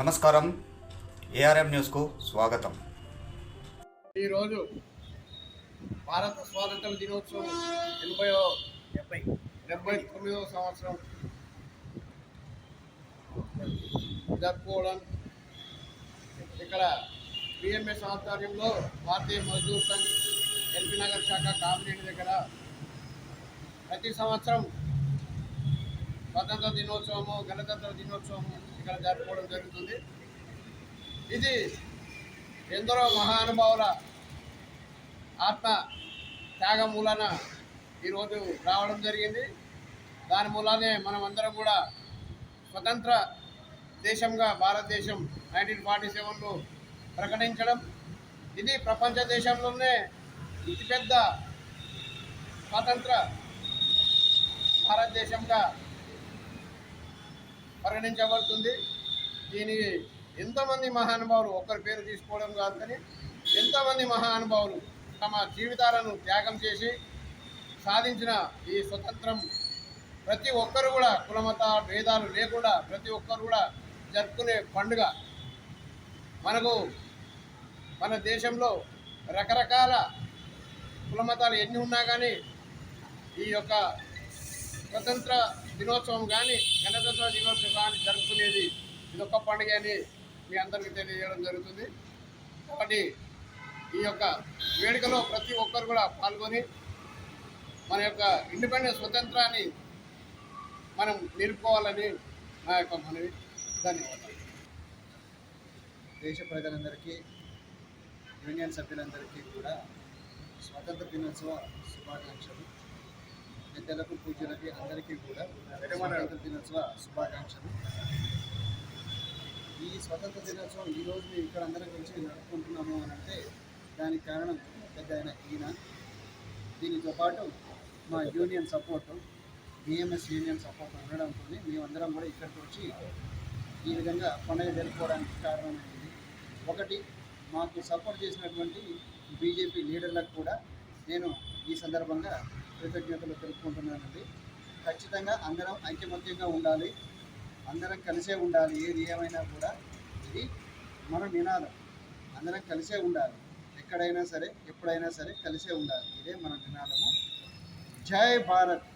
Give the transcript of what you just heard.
నమస్కారం. ఏఆర్ఎం న్యూస్కు స్వాగతం. ఈరోజు భారత స్వాతంత్ర దినోత్సవం ఎనభై డెబ్బై డెబ్బై తొమ్మిదవ సంవత్సరం జరుపుకోవడం. ఇక్కడ బిఎంఎస్ ఆధ్వర్యంలో భారతీయ మజ్దూర్ సంఘ్ ఎల్బీ నగర్ శాఖ కామినేని దగ్గర ప్రతి సంవత్సరం స్వతంత్ర దినోత్సవము గణతంత్ర దినోత్సవము ఇక్కడ జరుపుకోవడం జరుగుతుంది. ఇది ఎందరో మహానుభావుల ఆత్మ త్యాగం మూలన ఈరోజు రావడం జరిగింది. దాని మూలానే మనమందరం కూడా స్వతంత్ర దేశంగా భారతదేశం నైన్టీన్ ఫార్టీ సెవెన్లో ప్రకటించడం. ఇది ప్రపంచ దేశంలోనే అతిపెద్ద స్వతంత్ర భారతదేశంగా పరిగణించబడుతుంది. దీనికి ఎంతోమంది మహానుభావులు ఒక్కరి పేరు తీసుకోవడం కాదు కానీ ఎంతోమంది మహానుభావులు తమ జీవితాలను త్యాగం చేసి సాధించిన ఈ స్వతంత్రం ప్రతి ఒక్కరు కూడా కులమత భేదాలు లేకుండా ప్రతి ఒక్కరు కూడా జరుపుకునే పండుగ. మనకు మన దేశంలో రకరకాల కులమతాలు ఎన్ని ఉన్నా కానీ ఈ యొక్క స్వతంత్ర దినోత్సవం కానీ గణతంత్ర దినోత్సవం కానీ జరుపుకునేది ఇదొక పండుగ అని మీ అందరికీ తెలియజేయడం జరుగుతుంది. కాబట్టి ఈ యొక్క వేడుకలో ప్రతి ఒక్కరు కూడా పాల్గొని మన యొక్క ఇండిపెండెన్స్ స్వతంత్రాన్ని మనం నిలుపుకోవాలని నా యొక్క మనవి. ధన్యవాదాలు. దేశ ప్రజలందరికీ యూనియన్ సభ్యులందరికీ కూడా స్వాతంత్ర దినోత్సవ శుభాకాంక్షలు. పెద్దలకు పూజలకి అందరికీ కూడా స్వాతంత్ర దినోత్సవ శుభాకాంక్షలు. ఈ స్వతంత్ర దినోత్సవం ఈ రోజు మేము ఇక్కడ అందరం కలిసి జరుపుకుంటున్నాము అని అంటే దానికి కారణం పెద్ద ఆయన ఈయన. దీనితో పాటు మా union support BMS union support ఉండడంతో మేమందరం కూడా ఇక్కడికి వచ్చి ఈ విధంగా పండుగ జరుపుకోవడానికి కారణమైంది ఒకటి. మాకు సపోర్ట్ చేసినటువంటి బీజేపీ లీడర్లకు కూడా నేను ఈ సందర్భంగా కృతజ్ఞతలు తెలుపుకుంటున్నానండి. ఖచ్చితంగా అందరం ఐక్యమత్యంగా ఉండాలి. అందరం కలిసే ఉండాలి. ఏది ఏమైనా కూడా ఇది మన నినాదం అందరం కలిసే ఉండాలి. ఎక్కడైనా సరే ఎప్పుడైనా సరే కలిసే ఉండాలి. ఇదే మన నినాదము జై భారత్!